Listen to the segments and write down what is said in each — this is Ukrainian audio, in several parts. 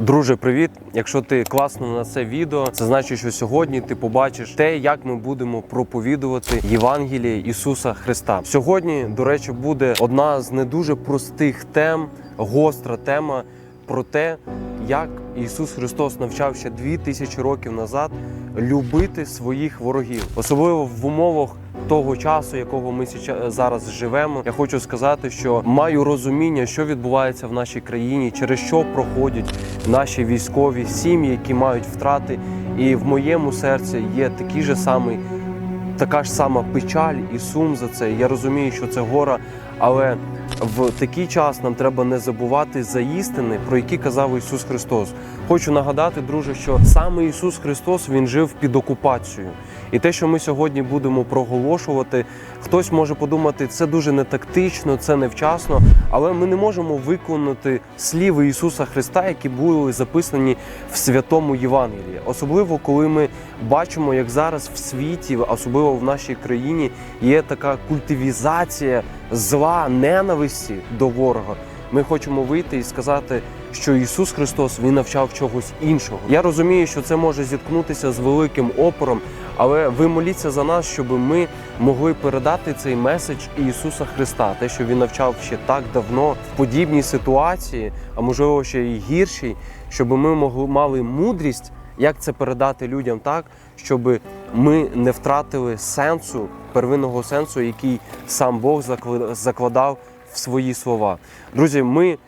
Друже, привіт! Якщо ти класно на це відео, це значить, що сьогодні ти побачиш те, як ми будемо проповідувати Євангеліє Ісуса Христа. Сьогодні, до речі, буде одна з не дуже простих тем, гостра тема про те, як Ісус Христос навчав ще дві тисячі років назад любити своїх ворогів, особливо в умовах. Того часу, якого ми січа- зараз живемо, я хочу сказати, що маю розуміння, що відбувається в нашій країні, через що проходять наші військові сім'ї, які мають втрати. І в моєму серці є такий же самий, така ж сама печаль і сум за це. Я розумію, що це гора, але в такий час нам треба не забувати за істини, про які казав Ісус Христос. Хочу нагадати, друже, що саме Ісус Христос він жив під окупацією. І те, що ми сьогодні будемо проголошувати, хтось може подумати, це дуже нетактично, це невчасно, але ми не можемо виконати слів Ісуса Христа, які були записані в святому Євангелії. Особливо коли ми бачимо, як зараз в світі, особливо в нашій країні, є така культивізація зла, ненависті до ворога. Ми хочемо вийти і сказати, що Ісус Христос Він навчав чогось іншого. Я розумію, що це може зіткнутися з великим опором, але ви моліться за нас, щоб ми могли передати цей меседж Ісуса Христа, те, що Він навчав ще так давно в подібній ситуації, а можливо ще й гіршій, щоб ми могли мали мудрість, як це передати людям так, щоб ми не втратили сенсу, первинного сенсу, який сам Бог закла- закладав в свої слова. Друзі, ми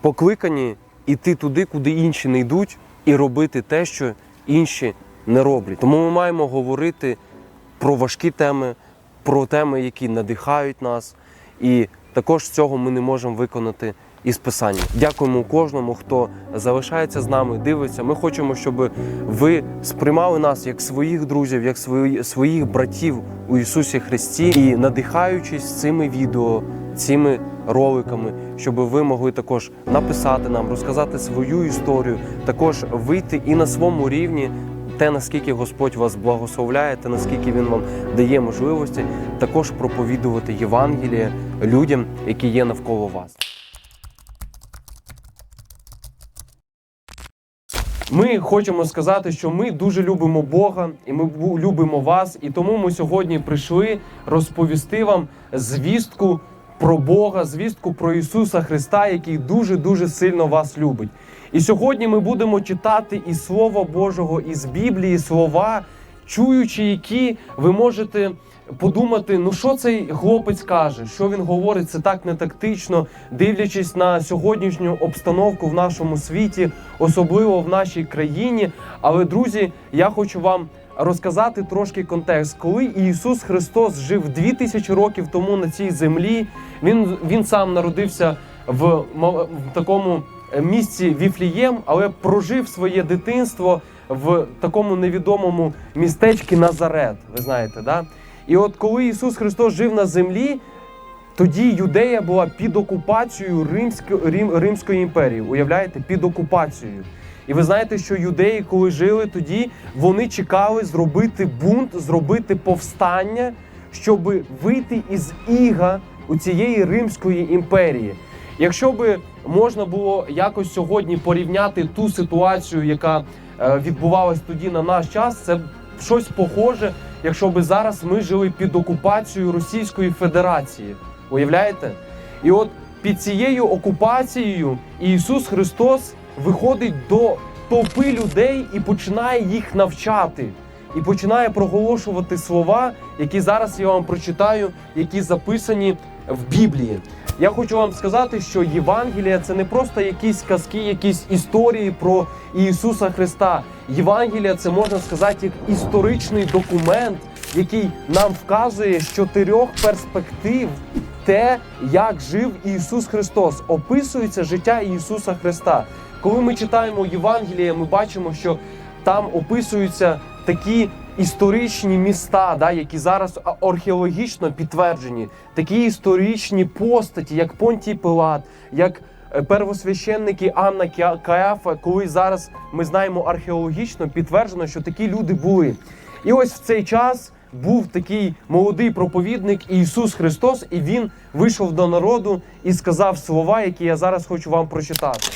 покликані йти туди, куди інші не йдуть, і робити те, що інші не роблять. Тому ми маємо говорити про важкі теми, про теми, які надихають нас. І також цього ми не можемо виконати із писання. Дякуємо кожному, хто залишається з нами, дивиться. Ми хочемо, щоб ви сприймали нас як своїх друзів, як свої, своїх братів у Ісусі Христі і надихаючись цими відео, цими роликами, щоб ви могли також написати нам, розказати свою історію, також вийти і на своєму рівні. Те, наскільки Господь вас благословляє, те наскільки Він вам дає можливості, також проповідувати Євангеліє людям, які є навколо вас. Ми хочемо сказати, що ми дуже любимо Бога і ми любимо вас. І тому ми сьогодні прийшли розповісти вам звістку про Бога, звістку про Ісуса Христа, який дуже дуже сильно вас любить. І сьогодні ми будемо читати із Слова Божого, із Біблії слова, чуючи, які ви можете подумати, ну що цей хлопець каже, що він говорить, це так не тактично, дивлячись на сьогоднішню обстановку в нашому світі, особливо в нашій країні. Але друзі, я хочу вам розказати трошки контекст. Коли Ісус Христос жив 2000 років тому на цій землі, він, він сам народився в, в такому місці Віфлієм, але прожив своє дитинство в такому невідомому містечку Назарет. Ви знаєте, да? І от коли Ісус Христос жив на землі, тоді Юдея була під окупацією Римсько, Рим, Римської імперії. Уявляєте, під окупацією. І ви знаєте, що юдеї, коли жили тоді, вони чекали зробити бунт, зробити повстання, щоб вийти із іга у цієї Римської імперії. Якщо би можна було якось сьогодні порівняти ту ситуацію, яка е, відбувалась тоді на наш час, це щось похоже, якщо би зараз ми жили під окупацією Російської Федерації. Уявляєте? І от під цією окупацією Ісус Христос виходить до толпи людей і починає їх навчати. І починає проголошувати слова, які зараз я вам прочитаю, які записані в Біблії. Я хочу вам сказати, що Євангелія це не просто якісь казки, якісь історії про Ісуса Христа. Євангелія це можна сказати як історичний документ, який нам вказує з чотирьох перспектив те, як жив Ісус Христос. Описується життя Ісуса Христа. Коли ми читаємо Євангеліє, ми бачимо, що там описуються такі історичні міста, да, які зараз археологічно підтверджені, такі історичні постаті, як Понтій Пилат, як е, первосвященники Анна Каяфа, коли зараз ми знаємо археологічно підтверджено, що такі люди були. І ось в цей час був такий молодий проповідник Ісус Христос, і він вийшов до народу і сказав слова, які я зараз хочу вам прочитати.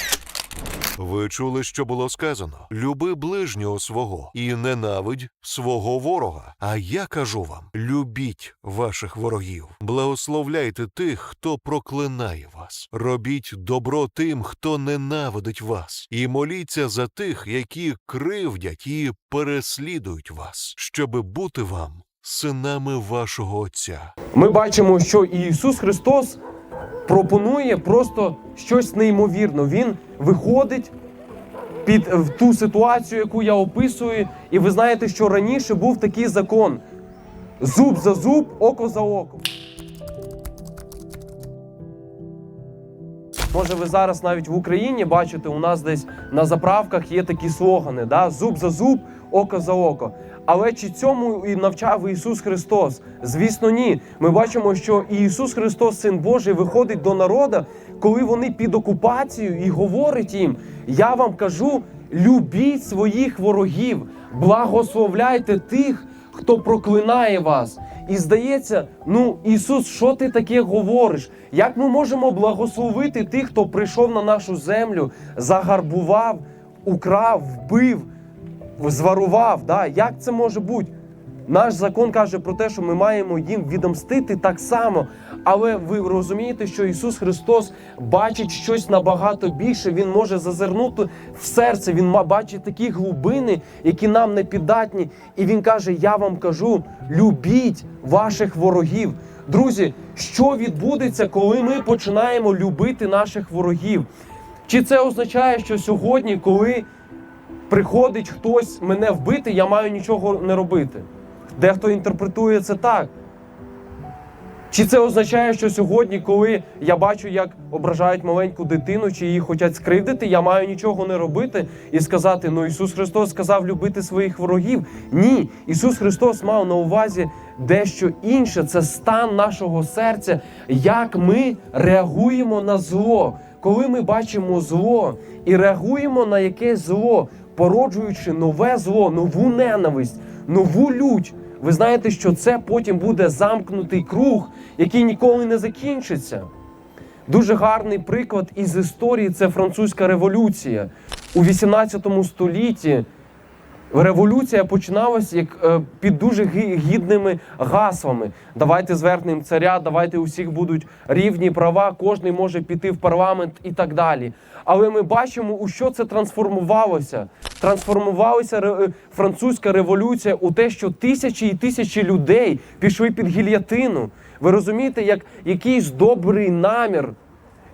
Ви чули, що було сказано: люби ближнього свого і ненавидь свого ворога. А я кажу вам: любіть ваших ворогів, благословляйте тих, хто проклинає вас, робіть добро тим, хто ненавидить вас, і моліться за тих, які кривдять і переслідують вас, щоби бути вам синами вашого Отця. Ми бачимо, що Ісус Христос пропонує просто щось неймовірне. Він виходить під в ту ситуацію, яку я описую, і ви знаєте, що раніше був такий закон: зуб за зуб, око за око. Може, ви зараз навіть в Україні бачите, у нас десь на заправках є такі слогани: да? зуб за зуб, око за око. Але чи цьому і навчав Ісус Христос? Звісно, ні. Ми бачимо, що Ісус Христос, Син Божий, виходить до народу, коли вони під окупацією, і говорить їм: Я вам кажу, любіть своїх ворогів, благословляйте тих, хто проклинає вас. І здається, ну Ісус, що ти таке говориш? Як ми можемо благословити тих, хто прийшов на нашу землю, загарбував, украв, вбив, зварував? Да? Як це може бути? Наш закон каже про те, що ми маємо їм відомстити так само. Але ви розумієте, що Ісус Христос бачить щось набагато більше. Він може зазирнути в серце. Він бачить такі глибини, які нам не піддатні. І він каже: Я вам кажу: любіть ваших ворогів. Друзі, що відбудеться, коли ми починаємо любити наших ворогів? Чи це означає, що сьогодні, коли приходить хтось мене вбити, я маю нічого не робити? Дехто інтерпретує це так. Чи це означає, що сьогодні, коли я бачу, як ображають маленьку дитину, чи її хочуть скривдити, я маю нічого не робити і сказати: ну Ісус Христос сказав любити своїх ворогів? Ні, Ісус Христос мав на увазі дещо інше. Це стан нашого серця, як ми реагуємо на зло. Коли ми бачимо зло і реагуємо на якесь зло, породжуючи нове зло, нову ненависть, нову лють. Ви знаєте, що це потім буде замкнутий круг, який ніколи не закінчиться. Дуже гарний приклад із історії це французька революція. У 18 столітті революція починалася як е, під дуже гідними гаслами. Давайте звернемо царя, давайте у всіх будуть рівні права, кожен може піти в парламент і так далі. Але ми бачимо, у що це трансформувалося. Трансформувалася ре- е, французька революція у те, що тисячі і тисячі людей пішли під гільятину. Ви розумієте, як якийсь добрий намір,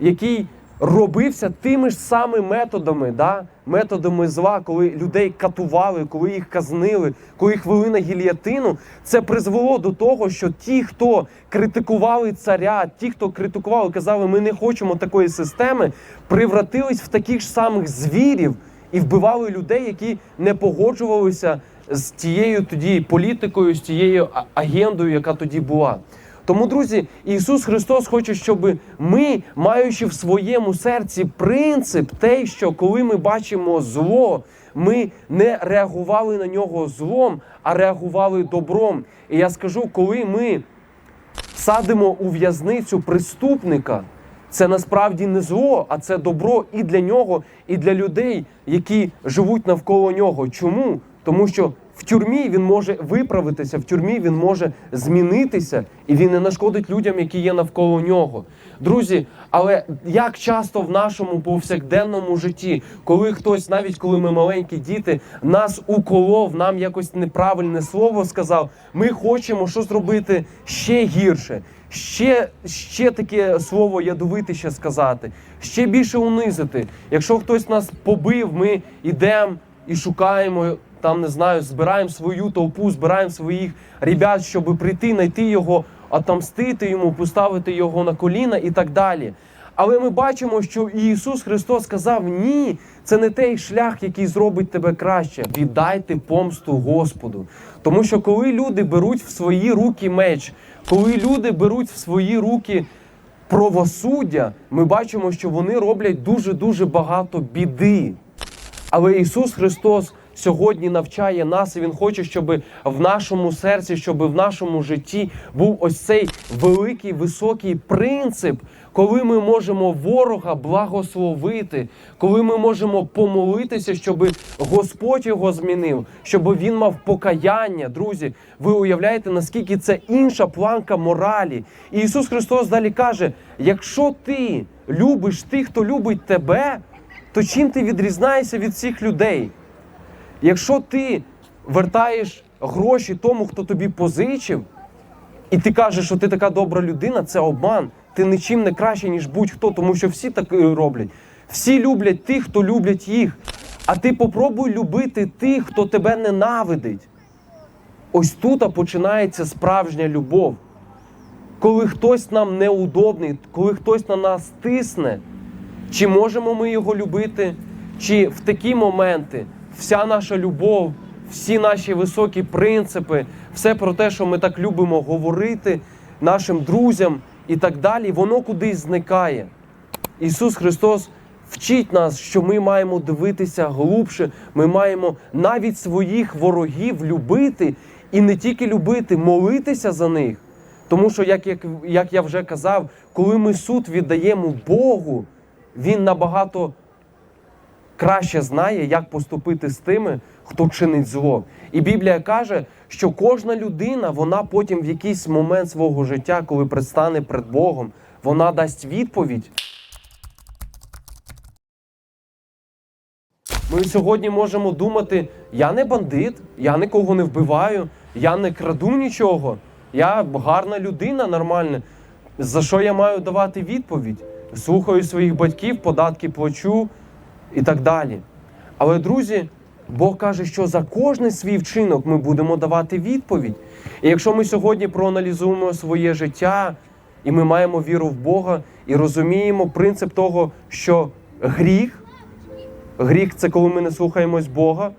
який робився тими ж самими методами, да? методами зла, коли людей катували, коли їх казнили, коли їх вели на гільятину, це призвело до того, що ті, хто критикували царя, ті, хто критикували, казали, ми не хочемо такої системи, превратились в таких ж самих звірів і вбивали людей, які не погоджувалися з тією тоді політикою, з тією агендою, яка тоді була. Тому, друзі, Ісус Христос хоче, щоб ми, маючи в своєму серці принцип, те, що коли ми бачимо зло, ми не реагували на нього злом, а реагували добром. І я скажу, коли ми садимо у в'язницю преступника, це насправді не зло, а це добро і для нього, і для людей, які живуть навколо нього. Чому? Тому що в тюрмі він може виправитися, в тюрмі він може змінитися, і він не нашкодить людям, які є навколо нього. Друзі, але як часто в нашому повсякденному житті, коли хтось, навіть коли ми маленькі діти, нас уколов, нам якось неправильне слово сказав, ми хочемо що зробити ще гірше. Ще, ще таке слово ядовите ще сказати, ще більше унизити. Якщо хтось нас побив, ми йдемо і шукаємо там, не знаю, збираємо свою толпу, збираємо своїх ребят, щоб прийти, знайти його, отомстити йому, поставити його на коліна і так далі. Але ми бачимо, що Ісус Христос сказав: ні, це не той шлях, який зробить тебе краще. Віддайте помсту Господу. Тому що коли люди беруть в свої руки меч, коли люди беруть в свої руки правосуддя, ми бачимо, що вони роблять дуже дуже багато біди. Але Ісус Христос сьогодні навчає нас, і Він хоче, щоб в нашому серці, щоб в нашому житті був ось цей великий високий принцип, коли ми можемо ворога благословити, коли ми можемо помолитися, щоб Господь його змінив, щоб він мав покаяння. Друзі, ви уявляєте, наскільки це інша планка моралі. І Ісус Христос далі каже: якщо ти любиш тих, хто любить тебе, то чим ти відрізняєшся від всіх людей? Якщо ти вертаєш гроші тому, хто тобі позичив, і ти кажеш, що ти така добра людина, це обман. Ти нічим не краще, ніж будь-хто, тому що всі так е, роблять. Всі люблять тих, хто люблять їх. А ти попробуй любити тих, хто тебе ненавидить. Ось тут починається справжня любов. Коли хтось нам неудобний, коли хтось на нас тисне, чи можемо ми його любити, чи в такі моменти вся наша любов, всі наші високі принципи, все про те, що ми так любимо говорити нашим друзям і так далі, воно кудись зникає. Ісус Христос вчить нас, що ми маємо дивитися глубше, ми маємо навіть своїх ворогів любити і не тільки любити, молитися за них. Тому що, як, як, як я вже казав, коли ми суд віддаємо Богу, Він набагато краще знає, як поступити з тими, хто чинить зло. І Біблія каже, що кожна людина, вона потім в якийсь момент свого життя, коли предстане перед Богом, вона дасть відповідь. Ми сьогодні можемо думати: я не бандит, я нікого не вбиваю, я не краду нічого, я гарна людина нормальна. За що я маю давати відповідь? Слухаю своїх батьків, податки плачу і так далі. Але, друзі, Бог каже, що за кожний свій вчинок ми будемо давати відповідь. І якщо ми сьогодні проаналізуємо своє життя, і ми маємо віру в Бога, і розуміємо принцип того, що гріх, гріх це коли ми не слухаємось Бога,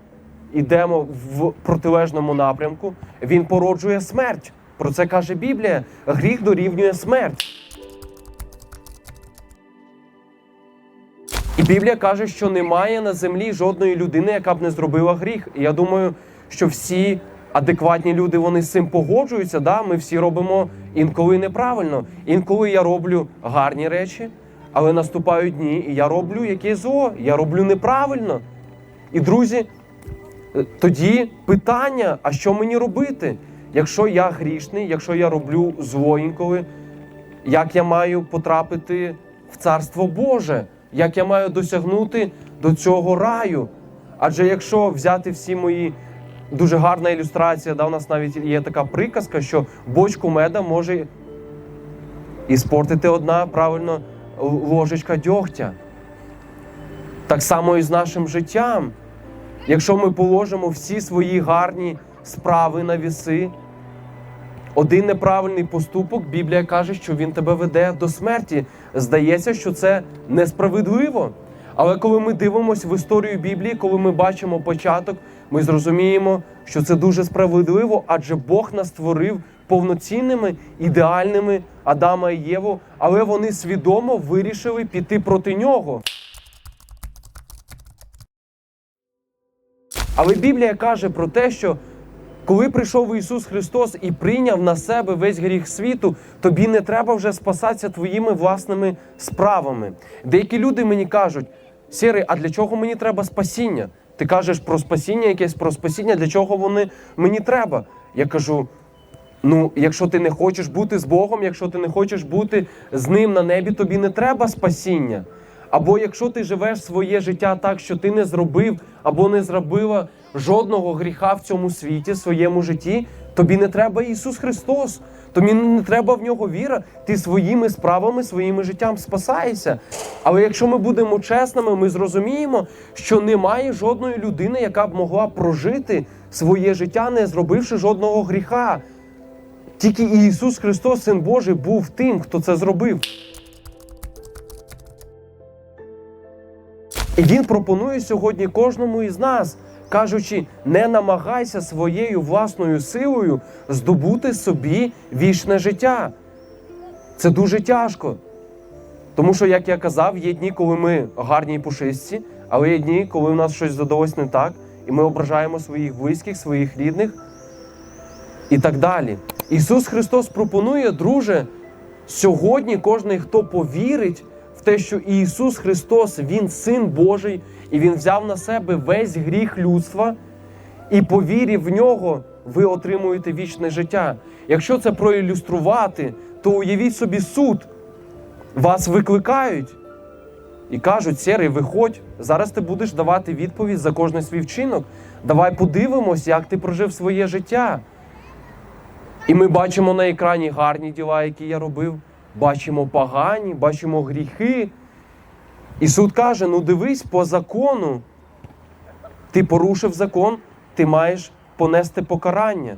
йдемо в протилежному напрямку, він породжує смерть. Про це каже Біблія. Гріх дорівнює смерть. Біблія каже, що немає на землі жодної людини, яка б не зробила гріх. І я думаю, що всі адекватні люди вони з цим погоджуються. Да? Ми всі робимо інколи неправильно. Інколи я роблю гарні речі, але наступають дні, і я роблю якесь зло, я роблю неправильно. І друзі, е, тоді питання: а що мені робити? Якщо я грішний, якщо я роблю зло інколи, як я маю потрапити в Царство Боже? Як я маю досягнути до цього раю? Адже якщо взяти всі мої дуже гарна ілюстрація, да, у нас навіть є така приказка, що бочку меда може іспортити одна правильно ложечка дьогтя. Так само і з нашим життям. Якщо ми положимо всі свої гарні справи на віси, один неправильний поступок, Біблія каже, що він тебе веде до смерті. Здається, що це несправедливо. Але коли ми дивимося в історію Біблії, коли ми бачимо початок, ми зрозуміємо, що це дуже справедливо, адже Бог нас створив повноцінними, ідеальними Адама і Єву, але вони свідомо вирішили піти проти нього. Але Біблія каже про те, що коли прийшов Ісус Христос і прийняв на себе весь гріх світу, тобі не треба вже спасатися твоїми власними справами. Деякі люди мені кажуть: Сірий, а для чого мені треба спасіння? Ти кажеш про спасіння, якесь про спасіння, для чого вони мені треба? Я кажу: ну, якщо ти не хочеш бути з Богом, якщо ти не хочеш бути з ним на небі, тобі не треба спасіння. Або якщо ти живеш своє життя так, що ти не зробив або не зробила жодного гріха в цьому світі, в своєму житті, тобі не треба Ісус Христос. Тобі не треба в нього віра. Ти своїми справами, своїм життям спасаєшся. Але якщо ми будемо чесними, ми зрозуміємо, що немає жодної людини, яка б могла прожити своє життя, не зробивши жодного гріха. Тільки Ісус Христос, Син Божий, був тим, хто це зробив. І він пропонує сьогодні кожному із нас, кажучи, не намагайся своєю власною силою здобути собі вічне життя. Це дуже тяжко. Тому що, як я казав, є дні, коли ми гарні і пушисті, але є дні, коли в нас щось задалось не так, і ми ображаємо своїх близьких, своїх рідних і так далі. Ісус Христос пропонує, друже, сьогодні кожен, хто повірить те, що Ісус Христос, Він Син Божий, і Він взяв на себе весь гріх людства, і по вірі в нього ви отримуєте вічне життя. Якщо це проілюструвати, то уявіть собі суд. Вас викликають і кажуть: Серий, виходь, зараз ти будеш давати відповідь за кожний свій вчинок. Давай подивимось, як ти прожив своє життя. І ми бачимо на екрані гарні діла, які я робив, бачимо погані, бачимо гріхи. І суд каже: ну дивись, по закону ти порушив закон, ти маєш понести покарання.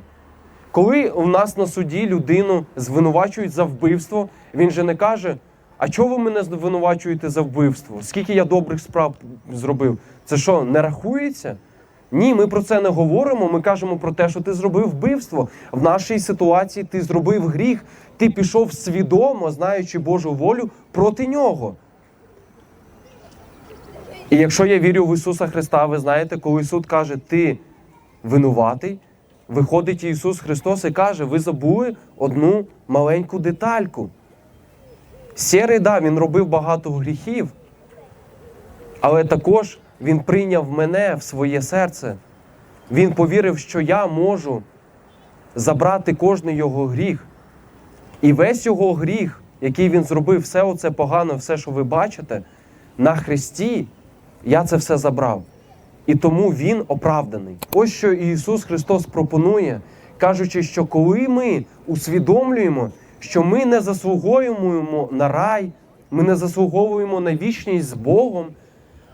Коли у нас на суді людину звинувачують за вбивство, він же не каже: А чого ви мене звинувачуєте за вбивство? Скільки я добрих справ зробив? Це що, не рахується? Ні, ми про це не говоримо. Ми кажемо про те, що ти зробив вбивство. В нашій ситуації ти зробив гріх, ти пішов свідомо, знаючи Божу волю проти нього. І якщо я вірю в Ісуса Христа, ви знаєте, коли суд каже, ти винуватий, виходить Ісус Христос і каже, ви забули одну маленьку детальку. Сєрий, да, він робив багато гріхів, але також він прийняв мене в своє серце. Він повірив, що я можу забрати кожний його гріх. І весь його гріх, який він зробив, все оце погане, все, що ви бачите, на Христі, я це все забрав. І тому він оправданий. Ось що Ісус Христос пропонує, кажучи, що коли ми усвідомлюємо, що ми не заслуговуємо на рай, ми не заслуговуємо на вічність з Богом,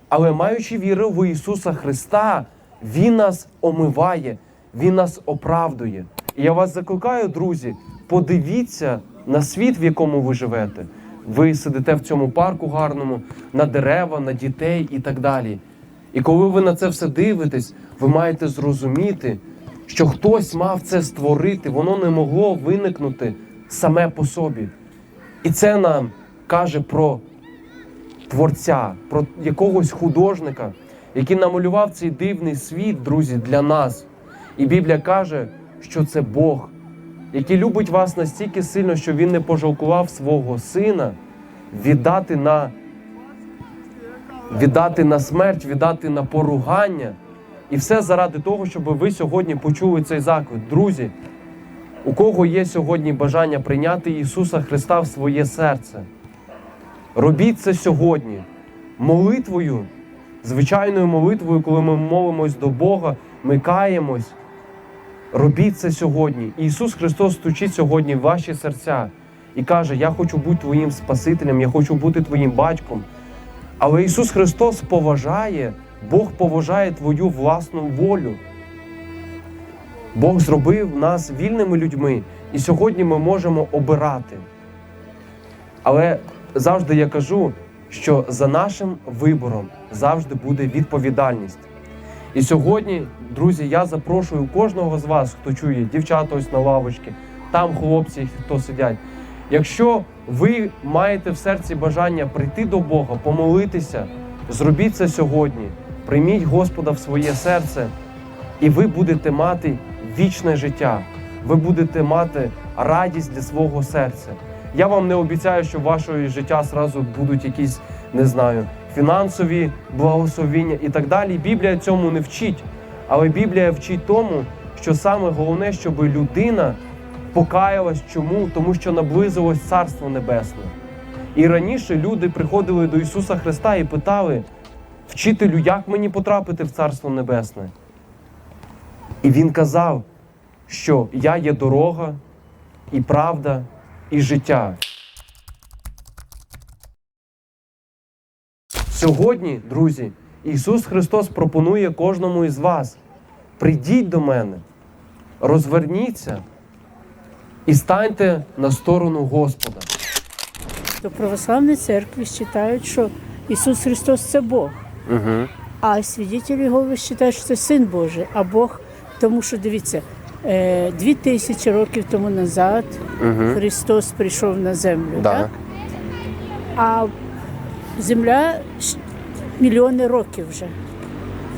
але маючи віру в Ісуса Христа, Він нас омиває, Він нас оправдує. І я вас закликаю, друзі, подивіться на світ, в якому ви живете. Ви сидите в цьому парку гарному, на дерева, на дітей і так далі. І коли ви на це все дивитесь, ви маєте зрозуміти, що хтось мав це створити, воно не могло виникнути саме по собі. І це нам каже про творця, про якогось художника, який намалював цей дивний світ, друзі, для нас. І Біблія каже, що це Бог, який любить вас настільки сильно, що Він не пожалкував свого сина віддати на, віддати на смерть, віддати на поругання. І все заради того, щоб ви сьогодні почули цей заклик. Друзі, у кого є сьогодні бажання прийняти Ісуса Христа в своє серце? Робіть це сьогодні молитвою, звичайною молитвою, коли ми молимось до Бога, ми каємось. Робіть це сьогодні. І Ісус Христос стучить сьогодні в ваші серця і каже: Я хочу бути твоїм Спасителем, я хочу бути твоїм батьком. Але Ісус Христос поважає, Бог поважає твою власну волю. Бог зробив нас вільними людьми, і сьогодні ми можемо обирати. Але завжди я кажу, що за нашим вибором завжди буде відповідальність. І сьогодні, друзі, я запрошую кожного з вас, хто чує, дівчата ось на лавочці, там хлопці, хто сидять. Якщо ви маєте в серці бажання прийти до Бога, помолитися, зробіть це сьогодні. Прийміть Господа в своє серце, і ви будете мати вічне життя. Ви будете мати радість для свого серця. Я вам не обіцяю, що в вашого життя зразу будуть якісь, не знаю, фінансові благословіння і так далі. Біблія цьому не вчить. Але Біблія вчить тому, що саме головне, щоб людина покаялась чому? Тому що наблизилось Царство Небесне. І раніше люди приходили до Ісуса Христа і питали: Вчителю, як мені потрапити в Царство Небесне? І Він казав, що я є дорога і правда, і життя. Сьогодні, друзі, Ісус Христос пропонує кожному із вас: прийдіть до мене, розверніться і станьте на сторону Господа. До православної церкви вважають, що Ісус Христос це Бог. Угу. А свідетелі Єгови вважають, що це Син Божий, а Бог, тому що дивіться, дві тисячі років тому назад Угу. Христос прийшов на землю, Да. так? а земля мільйони років вже.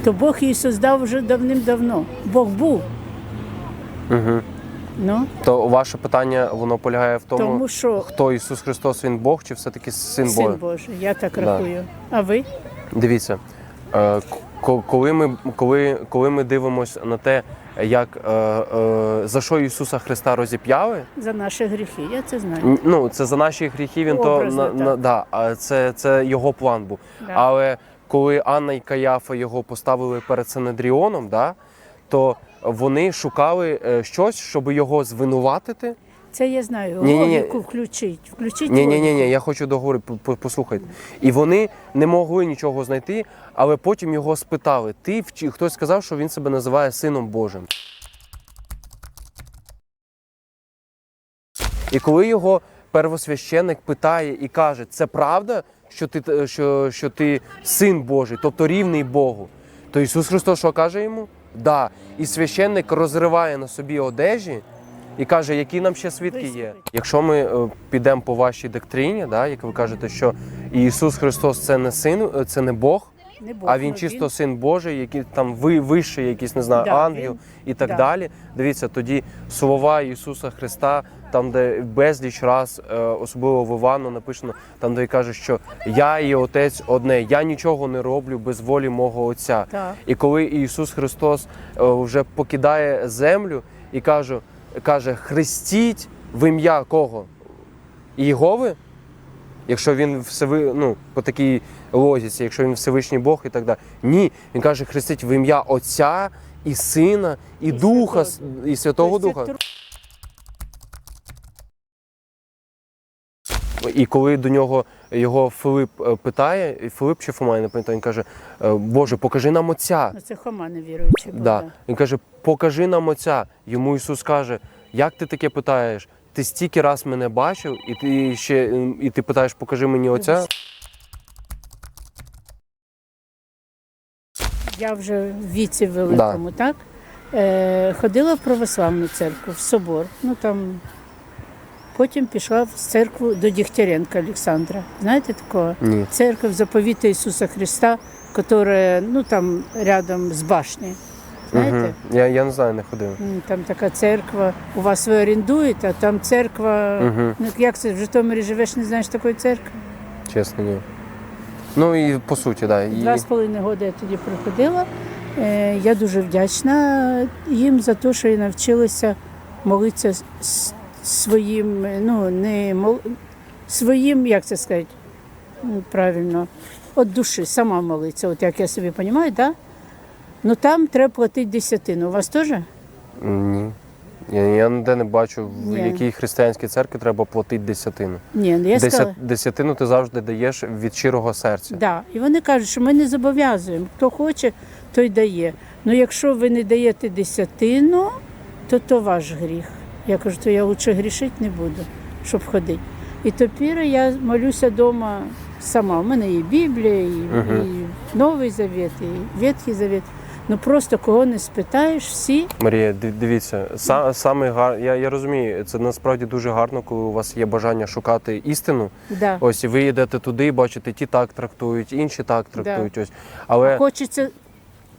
то Бог її создав вже давним-давно. Бог був. Угу. Ну, То ваше питання воно полягає в тому, тому що хто Ісус Христос, він Бог чи все-таки син син Божий? Божий, я так Да. рахую. А ви? Дивіться, е, коли ми, коли, коли ми дивимося на те, як е, е, за що Ісуса Христа розіп'яли, За наші гріхи, я це знаю. ну це за наші гріхи, він Образно, то на, на, да, а це, це його план був. Да. Але коли Анна і Каяфа його поставили перед Синедріоном, да, то вони шукали е, щось, щоб його звинуватити. Це я знаю. Ні-ні-ні. Логіку включіть. Включіть Ні, ні, ні, ні, я хочу договорити, по- по- послухайте. І вони не могли нічого знайти, але потім його спитали: ти хтось сказав, що він себе називає сином Божим. І коли його первосвященник питає і каже, це правда, що ти, що, що ти син Божий, тобто рівний Богу, то Ісус Христос що каже йому? Да. І священник розриває на собі одежі і каже, які нам ще свідки є. Якщо ми е, підемо по вашій доктрині, да, як ви кажете, що Ісус Христос це не син, е, це не Бог, Не Бог, а він ну, чисто син Божий, який там ви вищий, якийсь не знаю, Да, ангел він- і так да. далі. Дивіться, тоді слова Ісуса Христа, там, де безліч раз, е, особливо в Івану, написано, там, де каже, що я і Отець одне, я нічого не роблю без волі мого Отця. Так. І коли Ісус Христос вже покидає землю і каже, каже хрестіть в ім'я кого? Єгови? Якщо він всеви, ну, по такій логіці, якщо він Всевишній Бог і так далі. Ні, він каже, хрестить в ім'я Отця і Сина, і, І Духа, Святого і Святого Тобто Духа. І коли до нього його Филип е, питає, Филип чи Фома, я не пам'ятаю, він каже: «Е, Боже, покажи нам Отця. Ну, це Хома невіруючий був. Да. да. Він каже: покажи нам Отця. Йому Ісус каже, як ти таке питаєш? Ти стільки раз мене бачив, і ти ще і ти питаєш, покажи мені Отця. Я вже в віці великому, так? Е, ходила в православну церкву, в собор. Ну там потім пішла в церкву до Дігтяренка Олександра. Знаєте такого? Ні. Церковь заповіта Ісуса Христа, яка ну, там рядом з башнею. Знаєте? Угу. Я, я не знаю, не ходив. Там така церква, у вас ви орендуєте, а там церква. Угу. Ну як це в Житомирі живеш, не знаєш такої церкви? Чесно, ні. Ну і по суті, да. І... Два з половиною роки я тоді приходила. Е, Я дуже вдячна їм за те, що я навчилася молитися своїм, ну не мол... своїм, як це сказати, ну, правильно, від душі, сама молитися, от як я собі розумію, да? Ну там треба платити десятину. У вас теж? Ні. Я, я ніде не бачу, в Ні. якій християнській церкві треба платити десятину. Ні, ну я Десят, сказала. Десятину ти завжди даєш від щирого серця. Да. І вони кажуть, що ми не зобов'язуємо. Хто хоче, той дає. Ну якщо ви не даєте десятину, то то ваш гріх. Я кажу, то я лучше грішити не буду, щоб ходити. І тепер я молюся вдома сама. У мене є Біблія, і, Мгм. і Новий Завет, і Ветхий Завет. Ну просто кого не спитаєш, всі Марія, дивіться, са, саме гар... я, я розумію, це насправді дуже гарно, коли у вас є бажання шукати істину. да. Ось і ви йдете туди, бачите, ті так трактують, інші так трактують. Ось. Але хочеться,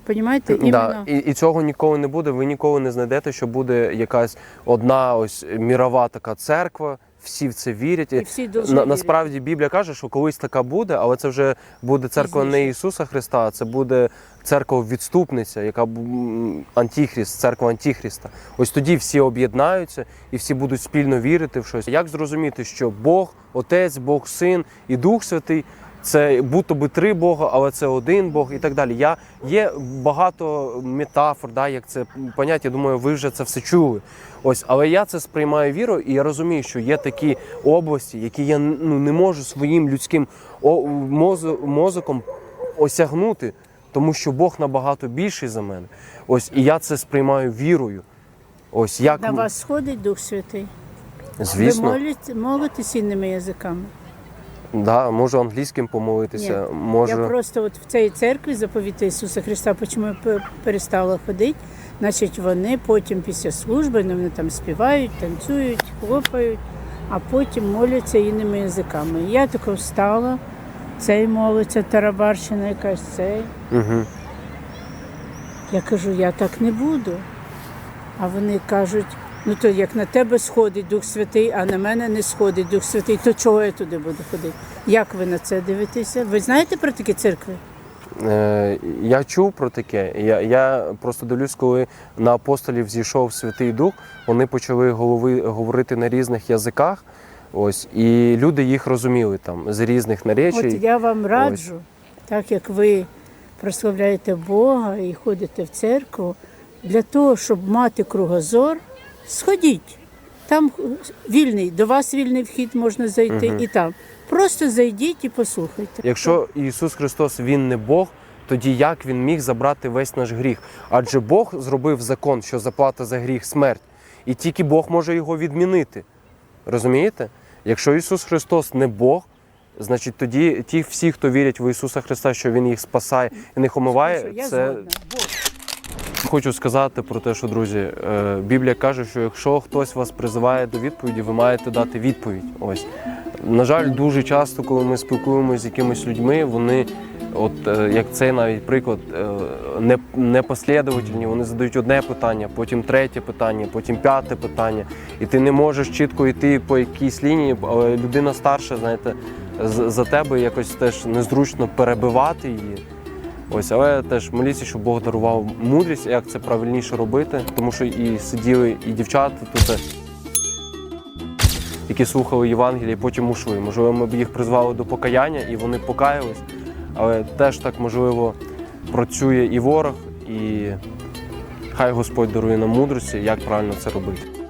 розумієте, да, і, і цього ніколи не буде. Ви ніколи не знайдете, що буде якась одна ось мірова така церква. Всі в це вірять. І всі На, насправді Біблія каже, що колись така буде, але це вже буде церква не Ісуса Христа, а це буде церква відступниця, яка антихрист, церква антихриста. Ось тоді всі об'єднаються і всі будуть спільно вірити в щось. Як зрозуміти, що Бог, Отець, Бог, Син і Дух Святий. Це будто би три Бога, але це один Бог і так далі. Я є багато метафор, да, як це поняття. Я думаю, ви вже це все чули. Ось, але я це сприймаю вірою, і я розумію, що є такі області, які я ну не можу своїм людським мозоком осягнути, тому що Бог набагато більший за мене. Ось і я це сприймаю вірою. Ось як На вас сходить Дух Святий. звісно, Ви молите, молитесь інними язиками. Да, можу англійським помолитися, Ні, можу. Я просто от в цій церкві заповіти Ісуса Христа, чому я перестала ходити. Значить, вони потім після служби ну, вони там співають, танцюють, хлопають, а потім моляться інними язиками. Я тако встала, цей молиться, тарабарщина якась цей. Угу. Я кажу, я так не буду. А вони кажуть, ну то як на тебе сходить Дух Святий, а на мене не сходить Дух Святий, то чого я туди буду ходити? Як ви на це дивитеся? Ви знаєте про такі церкви? Е, я чув про таке. Я, я просто дивлюсь, коли на апостолів зійшов Святий Дух, вони почали голови, говорити на різних язиках. Ось, і люди їх розуміли там з різних наречій. От я вам раджу, так як ви прославляєте Бога і ходите в церкву, для того, щоб мати кругозор, сходіть. Там вільний, до вас вільний вхід можна зайти і там. Просто зайдіть і послухайте. Якщо Ісус Христос Він не Бог, тоді як Він міг забрати весь наш гріх? Адже Бог зробив закон, що заплата за гріх смерть, і тільки Бог може його відмінити. Розумієте? Якщо Ісус Христос не Бог, значить тоді ті всі, хто вірять в Ісуса Христа, що Він їх спасає і не омиває, це згодна. Бог. Хочу сказати про те, що друзі, е, Біблія каже, що якщо хтось вас призиває до відповіді, ви маєте дати відповідь. Ось на жаль, дуже часто, коли ми спілкуємося з якимись людьми, вони, от е, як цей навіть приклад, е, не, непослідовательні, вони задають одне питання, потім третє питання, потім п'яте питання, і ти не можеш чітко йти по якійсь лінії, людина старша, знаєте, за тебе якось теж незручно перебивати її. Ось, але теж моліться, щоб Бог дарував мудрість, як це правильніше робити, тому що і сиділи і дівчата тут, які слухали Євангеліє, потім ушли. Можливо, ми б їх призвали до покаяння і вони покаялись, але теж так можливо працює і ворог, і хай Господь дарує нам мудрості, як правильно це робити.